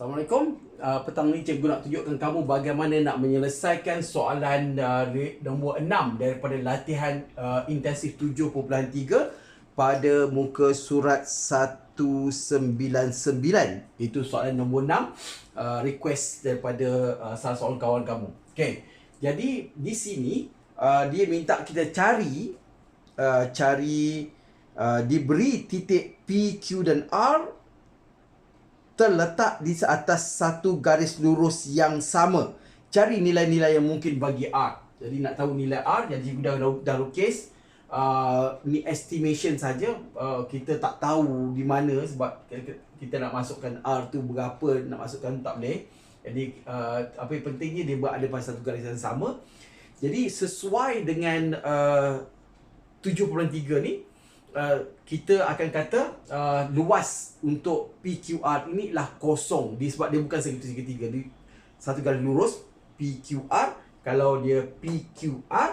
Assalamualaikum. Uh, petang ni cikgu nak tunjukkan kamu bagaimana nak menyelesaikan soalan uh, nombor 6 daripada latihan uh, intensif 7.3 pada muka surat 199. Itu soalan nombor 6 uh, request daripada uh, salah seorang kawan kamu. Okey. Jadi di sini uh, dia minta kita cari uh, cari uh, diberi titik P, Q dan R terletak di atas satu garis lurus yang sama. Cari nilai-nilai yang mungkin bagi R. Jadi nak tahu nilai R, jadi cikgu dah, dah lukis. Uh, ni estimation saja. Uh, kita tak tahu di mana sebab kita nak masukkan R tu berapa, nak masukkan tak boleh. Jadi uh, apa yang pentingnya dia berada pada satu garis yang sama. Jadi sesuai dengan uh, 7.3 ni, Uh, kita akan kata uh, luas untuk PQR ini lah kosong. Disebab dia bukan segitiga tiga di satu garis lurus PQR kalau dia PQR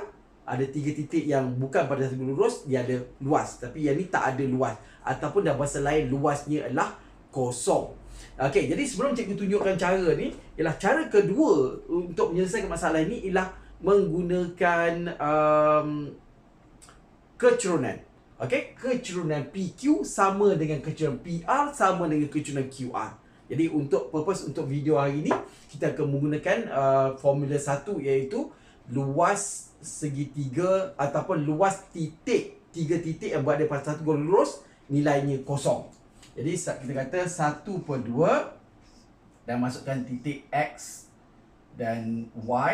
ada tiga titik yang bukan pada satu lurus dia ada luas. Tapi yang ni tak ada luas. Ataupun dalam bahasa lain luasnya adalah kosong. Okey, jadi sebelum cikgu tunjukkan cara ni, ialah cara kedua untuk menyelesaikan masalah ini ialah menggunakan um, kecerunan. Okey, kecerunan PQ sama dengan kecerunan PR sama dengan kecerunan QR. Jadi untuk purpose untuk video hari ini kita akan menggunakan uh, formula satu iaitu luas segitiga ataupun luas titik tiga titik yang berada pada satu garis lurus nilainya kosong. Jadi kita kata satu per dua dan masukkan titik X dan Y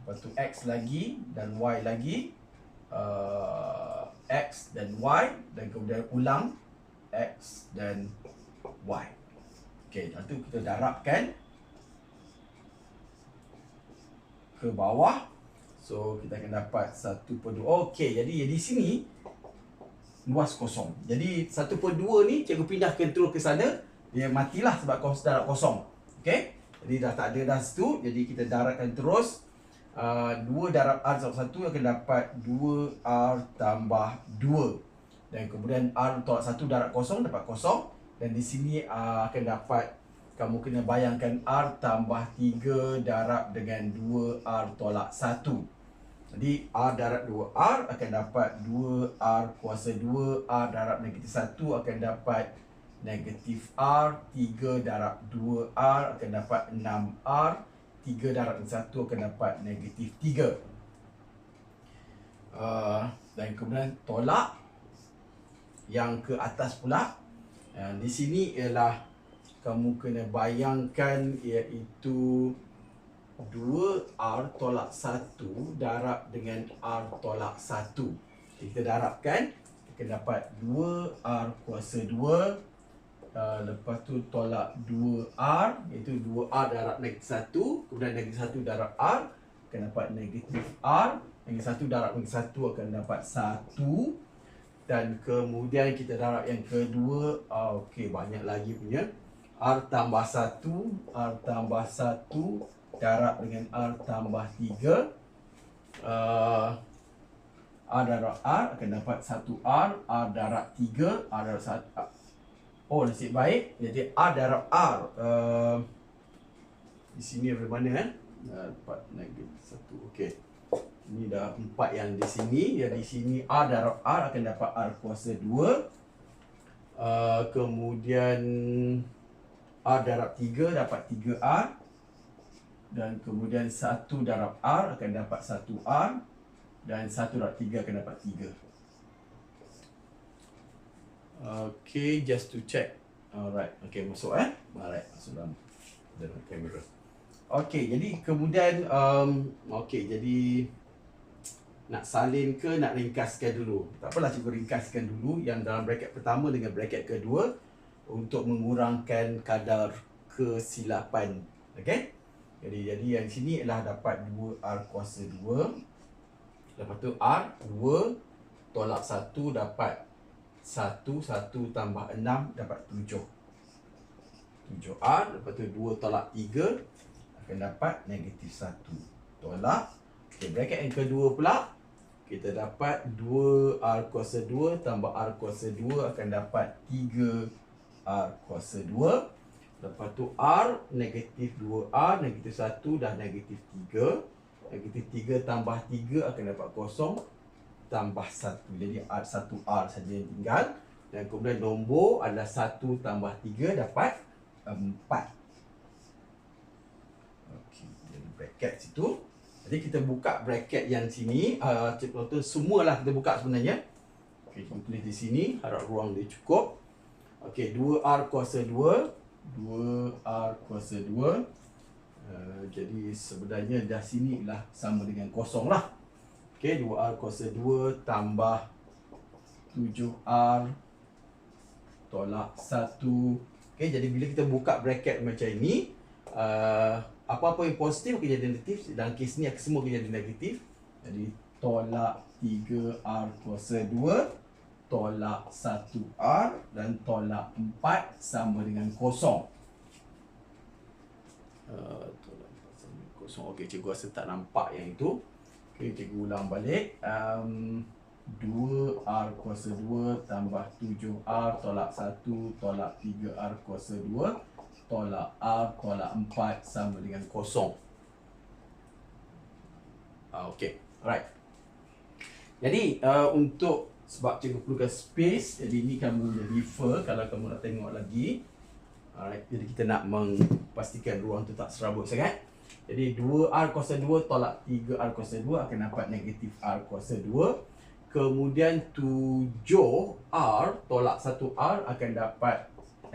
Lepas tu X lagi dan Y lagi uh, X dan Y dan kemudian ulang X dan Y. Okey, lepas tu kita darabkan ke bawah. So, kita akan dapat 1 per 2. Okey, jadi di sini luas kosong. Jadi 1 per 2 ni cikgu pindahkan terus ke sana. Dia matilah sebab kos darab kosong. Okey? Jadi dah tak ada dah situ. Jadi kita darabkan terus. 2 uh, darab R satu 1 akan dapat 2R tambah 2 dan kemudian R tolak 1 darab kosong dapat kosong. Dan di sini uh, akan dapat kamu kena bayangkan R tambah 3 darab dengan 2R tolak 1 jadi R darab 2R akan dapat 2R kuasa 2 R darab negatif 1 akan dapat negatif R 3 darab 2R akan dapat 6R 3 darab 1 akan dapat negatif 3 uh, dan kemudian tolak yang ke atas pula. Uh, di sini ialah kamu kena bayangkan iaitu 2R tolak 1 darab dengan R tolak 1 kita darabkan kita dapat 2R kuasa 2 Uh, lepas tu tolak 2R iaitu 2R darab negatif 1 kemudian negatif 1 darab R akan dapat negatif R negatif 1 darab negatif 1 akan dapat 1 dan kemudian kita darab yang kedua uh, okey banyak lagi punya. R tambah 1 R tambah 1 darab dengan R tambah 3 uh, R darab R akan dapat 1R R darab 3 R darab 1 Oh nasib baik. Jadi R darab R. Uh, Di sini dari mana eh? Dapat negatif satu. Okey. Ini dah empat yang di sini. Ya di sini R darab R akan dapat R kuasa dua. Uh, Kemudian R darab tiga dapat tiga R. Dan kemudian satu darab R akan dapat satu R. Dan satu darab tiga akan dapat tiga Okay, just to check. Alright, okay masuk eh. Alright, masuk dalam dalam kamera. Okay, jadi kemudian um, okay, jadi nak salin ke nak ringkaskan dulu. Tak apalah cikgu ringkaskan dulu yang dalam bracket pertama dengan bracket kedua untuk mengurangkan kadar kesilapan. Okay? Jadi jadi yang sini ialah dapat 2R kuasa 2. Lepas tu R 2 tolak 1 dapat satu satu tambah enam dapat tujuh. Tujuh R Lepas tu dua tolak tiga Akan dapat negatif satu. Tolak. Okay, Bracket yang kedua pula Kita dapat dua R kuasa dua Tambah R kuasa dua Akan dapat tiga R kuasa dua. Lepas tu R negatif 2R negatif 1 dah negatif 3. Negatif 3 tambah 3 akan dapat kosong tambah 1. Jadi R 1R saja yang tinggal. Dan kemudian nombor adalah 1 tambah 3 dapat 4. Okey, jadi bracket situ. Jadi kita buka bracket yang sini. Uh, Cikgu semualah kita buka sebenarnya. Okey, kita tulis di sini. Harap ruang dia cukup. Okey, 2R kuasa 2. 2R kuasa 2 uh, Jadi sebenarnya dah sini lah sama dengan kosong lah Okay, 2R kuasa 2 tambah 7R Tolak 1 Okay, jadi bila kita buka bracket macam ini uh, Apa-apa yang positif akan jadi negatif Dalam kes ni semua akan jadi negatif Jadi tolak 3R kuasa 2 tolak 1R dan tolak 4 sama dengan kosong. Uh, tolak 4 sama dengan kosong. Okey, cikgu rasa tak nampak yang itu. Okey, cikgu ulang balik. Um, 2R kuasa 2 tambah 7R tolak 1 tolak 3R kuasa 2 tolak R tolak 4 sama dengan kosong. Uh, Okey, alright. Jadi uh, untuk sebab cikgu perlukan space jadi ni kamu refer kalau kamu nak tengok lagi alright jadi kita nak memastikan ruang tu tak serabut sangat jadi 2R kuasa 2 tolak 3R kuasa 2 akan dapat negatif R kuasa 2 kemudian 7R tolak 1R akan dapat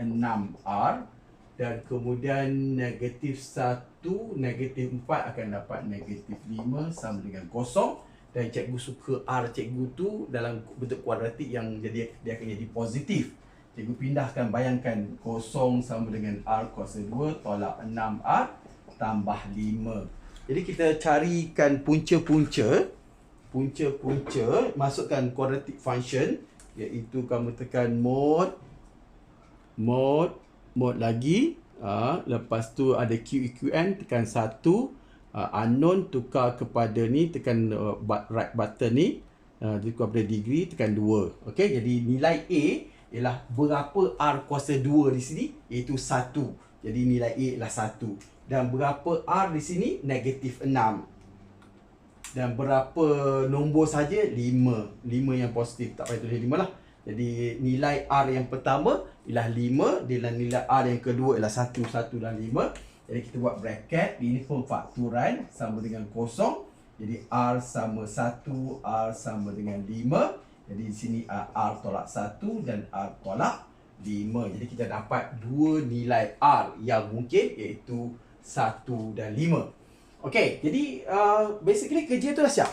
6R dan kemudian negatif 1 negatif 4 akan dapat negatif 5 sama dengan kosong. Dan cikgu suka R cikgu tu dalam bentuk kuadratik yang jadi dia akan jadi positif. Cikgu pindahkan bayangkan kosong sama dengan R kuasa 2 tolak 6R tambah 5. Jadi kita carikan punca-punca punca-punca masukkan quadratic function iaitu kamu tekan mod mod mod lagi. Ha, lepas tu ada QEQN tekan 1 uh, unknown tukar kepada ni tekan uh, right button ni. Uh, tukar kepada degree tekan 2 okey jadi nilai A ialah berapa R kuasa 2 di sini? Iaitu 1 jadi nilai A ialah 1 dan berapa R di sini? Negatif 6 dan berapa nombor saja? 5 5 yang positif. Tak payah tulis 5 lah. Jadi nilai R yang pertama ialah 5 dan nilai R yang kedua ialah 1 1 dan 5 jadi kita buat bracket. Ini pun fakturan Sama dengan kosong. Jadi R sama 1 R sama dengan 5 Jadi di sini uh, R tolak 1 Dan R tolak 5 Jadi kita dapat dua nilai R Yang mungkin Iaitu 1 dan 5 Okay Jadi uh, Basically kerja tu dah siap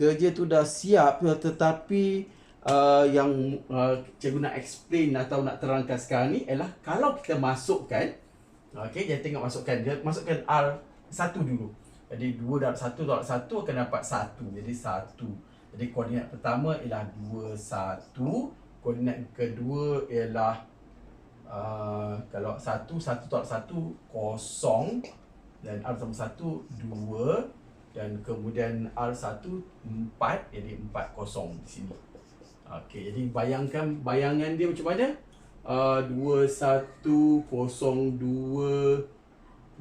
Kerja tu dah siap Tetapi uh, Yang uh, Cikgu nak explain Atau nak terangkan sekarang ni Ialah Kalau kita masukkan Okey, jadi tengok masukkan. Dia masukkan R1 dulu. Jadi 2 darab 1 darab 1 akan dapat 1. Jadi 1. Jadi koordinat pertama ialah 2, 1. Koordinat kedua ialah uh, kalau 1, 1 darab 1, kosong. Dan R sama 1, 2. Dan kemudian R1, 4. Jadi 4 kosong di sini. Okey, jadi bayangkan bayangan dia macam mana? uh, dua satu kosong dua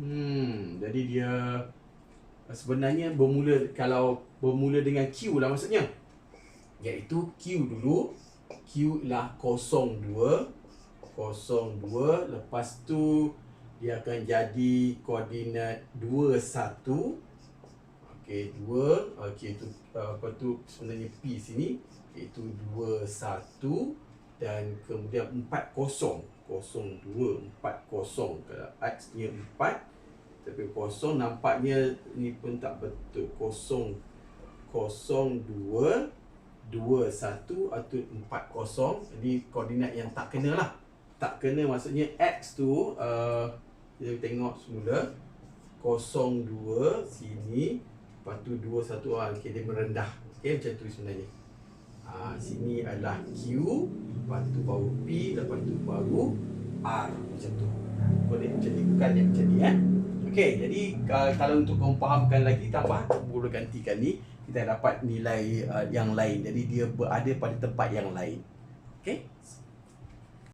hmm jadi dia sebenarnya bermula kalau bermula dengan Q lah maksudnya iaitu Q dulu Q lah kosong dua kosong dua lepas tu dia akan jadi koordinat dua satu. Okey, dua. Okey, itu uh, apa tu sebenarnya P sini. Iaitu dua satu dan kemudian 4 kosong. 2 4 kosong. Kalau x nya 4 tapi kosong nampaknya ni pun tak betul. Kosong kosong 2 2 1 atau 4 kosong. Jadi koordinat yang tak kena lah tak kena maksudnya x tu uh, kita tengok semula. Kosong 2 sini. Lepas tu 2 1 ah, okay, dia merendah. Okay, macam tu sebenarnya. Ha, sini adalah Q lepas tu baru P lepas tu baru R. Macam tu. Boleh macam ni bukan dia macam ni eh. Okey, jadi kalau untuk kau fahamkan lagi tambah boleh gantikan ni. Kita dapat nilai uh, yang lain. Jadi dia berada pada tempat yang lain. Okey